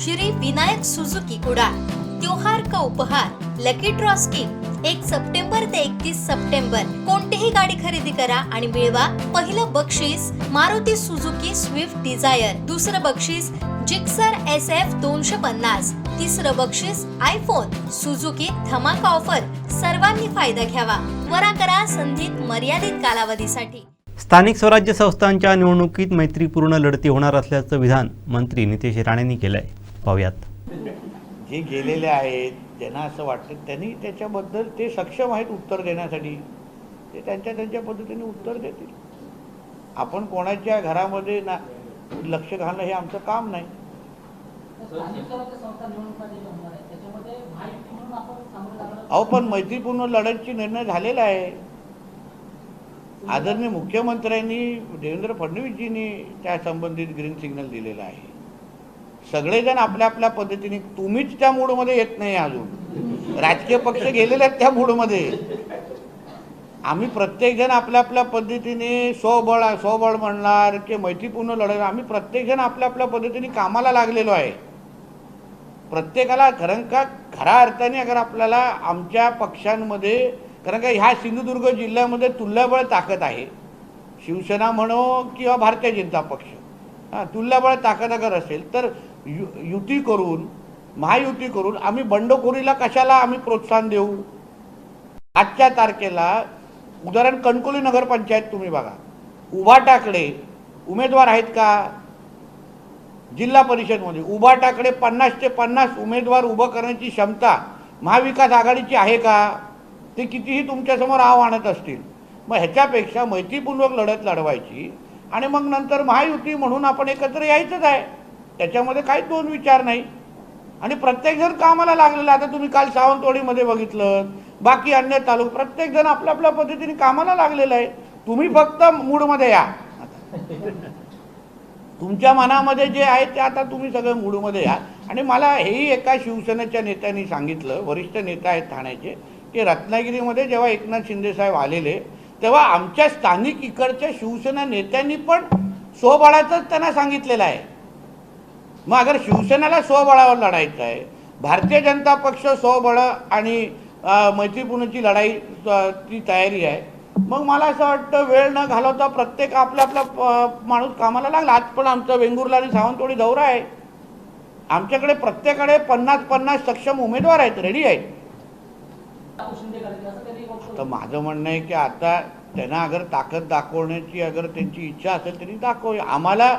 Shri Vinayak Suzuki Kudal त्योहार का उपहार लकी ड्रॉ स्कीम एक सप्टेंबर ते एकतीस सप्टेंबर. कोणतीही गाडी खरेदी करा आणि मिळवा पहिलं बक्षीस मारुती सुझुकी स्विफ्ट डिझायर दुसरं बक्षीस जिक्सर एस एफ दोनशे पन्नास. तिसरं बक्षीस आयफोन सुझुकी धमाका ऑफर सर्वांनी फायदा घ्यावा. त्वरा करा संधीत मर्यादित कालावधीसाठी. स्थानिक स्वराज्य संस्थांच्या निवडणुकीत मैत्रीपूर्ण लढती होणार असल्याचं विधान मंत्री नितेश राणेंनी केलं आहे पाहूयात. जे गेलेले आहेत ज्यांना असं वाटतं त्यांनी त्याच्याबद्दल ते सक्षम आहेत उत्तर देण्यासाठी. ते त्यांच्या त्यांच्या पद्धतीने उत्तर देतील. आपण कोणाच्या घरामध्ये ना लक्ष घालणं हे आमचं काम नाही. अहो पण मैत्रीपूर्ण लढ्याची निर्णय झालेला आहे. आदरणीय मुख्यमंत्र्यांनी देवेंद्र फडणवीसजींनी त्या संबंधित ग्रीन सिग्नल दिलेला आहे. सगळेजण आपल्या आपल्या पद्धतीने तुम्हीच त्या मूडमध्ये येत नाही अजून. राजकीय पक्ष गेलेले आहेत त्या मूडमध्ये. आम्ही प्रत्येकजण आपल्या आपल्या पद्धतीने स्वबळ स्वबळ म्हणणार की मैत्रीपूर्ण लढणार आम्ही प्रत्येकजण आपल्या आपल्या पद्धतीने कामाला लागलेलो आहे. प्रत्येकाला कारण का खऱ्या अर्थाने अगर आपल्याला आमच्या पक्षांमध्ये कारण का ह्या सिंधुदुर्ग जिल्ह्यामध्ये तुल्यबळ ताकद आहे. शिवसेना म्हणो किंवा भारतीय जनता पक्ष. हां तुल्यबळ ताकद अगर असेल तर यु युती करून महायुती करून आम्ही बंडखोरीला कशाला आम्ही प्रोत्साहन देऊ? आजच्या तारखेला उदाहरण कणकोली नगरपंचायत तुम्ही बघा. उभाटाकडे उमेदवार आहेत का? जिल्हा परिषदमध्ये उभाटाकडे पन्नास ते पन्नास उमेदवार उभं करण्याची क्षमता महाविकास आघाडीची आहे का? ते कितीही तुमच्यासमोर आव आणत असतील. मग ह्याच्यापेक्षा मैत्रीपूर्वक लढत लढवायची आणि मग नंतर महायुती म्हणून आपण एकत्र यायचंच आहे. त्याच्यामध्ये काहीच दोन विचार नाही. आणि प्रत्येकजण कामाला लागलेला आता तुम्ही काल सावंतवाडीमध्ये बघितलं बाकी अन्य तालुक प्रत्येकजण आपल्या आपल्या पद्धतीने कामाला लागलेलं आहे. तुम्ही फक्त मूडमध्ये या. तुमच्या मनामध्ये जे आहे ते आता तुम्ही सगळं मूडमध्ये या. आणि मला हेही एका शिवसेनेच्या नेत्यांनी सांगितलं वरिष्ठ नेता आहेत ठाण्याचे की रत्नागिरीमध्ये जेव्हा एकनाथ शिंदेसाहेब आलेले तेव्हा आमच्या स्थानिक इकडच्या शिवसेना नेत्यांनी पण स्वबळाचंच त्यांना सांगितलेलं आहे. मग अगर शिवसेनेला स्वबळावर लढायचं आहे भारतीय जनता पक्ष स्वबळ आणि मैत्रीपूर्णची लढाई ती तयारी आहे मग मला असं वाटतं वेळ न घालवता प्रत्येक आपला आपला प- माणूस कामाला लागला. आज पण आमचा वेंगुर्ला आणि सावंतवाडी दौरा आहे. आमच्याकडे प्रत्येकाकडे पन्नास पन्नास सक्षम उमेदवार आहेत रेडी आहेत. तर माझं म्हणणं आहे की आता त्यांना अगर ताकद दाखवण्याची अगर त्यांची इच्छा असेल तरी दाखव आम्हाला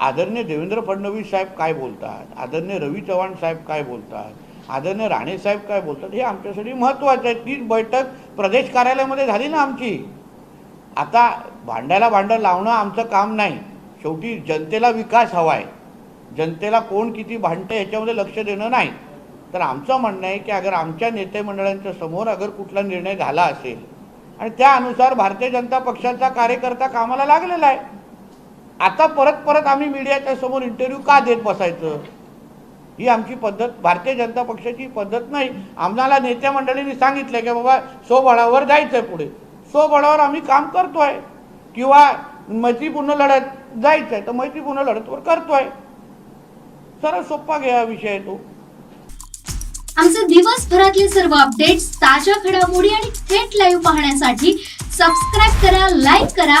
आदरणीय देवेंद्र फडणवीस साहेब काय बोलतात? आदरणीय रवी चव्हाण साहेब काय बोलतात? आदरणीय राणे साहेब काय बोलतात? हे आमच्यासाठी महत्त्वाचं आहे. तीच बैठक प्रदेश कार्यालयामध्ये झाली ना आमची. आता भांड्याला भांडं लावणं आमचं काम नाही. शेवटी जनतेला विकास हवा आहे जनतेला कोण किती भांडतं ह्याच्यामध्ये लक्ष देणं नाही. तर आमचं म्हणणं आहे की अगर आमच्या नेते मंडळांच्या समोर अगर कुठला निर्णय झाला असेल आणि त्यानुसार भारतीय जनता पक्षाचा कार्यकर्ता कामाला लागलेला आहे. आता परत परत आम्ही मीडियाच्या समोर इंटरव्ह्यू का देत बसायचं? ही आमची पद्धत भारतीय जनता पक्षाची पद्धत नाही. आम्हाला नेत्या मंडळींनी सांगितलं की बाबा स्वबळावर जायचं आहे पुढे. स्वबळावर आम्ही काम करतोय. किंवा मैत्रीपूर्ण लढत जायचं आहे तर मैत्रीपूर्ण लढतवर करतोय. सरळ सोप्पा घ्या विषय आहे तो. आमचे दिवसभरातले सर्व अपडेट्स ताज्या घडामोडी आणि थेट लाईव्ह पाहण्यासाठी सबस्क्राईब करा लाईक करा